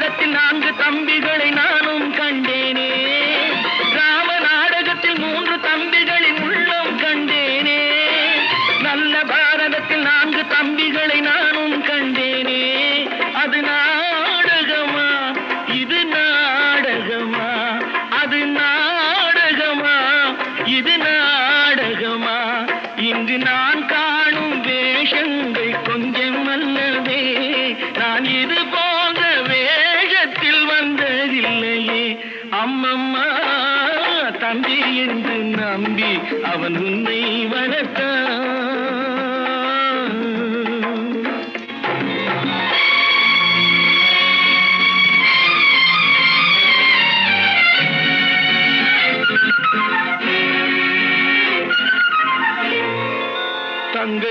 நாடகத்தின் நான்கு தம்பிகளை நானும் கண்டேனே. ராம நாடகத்தில் மூன்று தம்பிகளின் உள்ளம் கண்டேனே. நல்ல பாரதத்தில் நான்கு தம்பிகளை நானும் கண்டேனே. அது நாடகமா? இது நாடகமா? அது நாடகமா? இது நாடகமா? இன்று நான் காணும் வேஷங்கள் கொஞ்சம் அல்லவே. நான் இது போ அம்மம்மா தம்பி என்று நம்பி அவன் உன்னை வளர்த்தான். தங்கை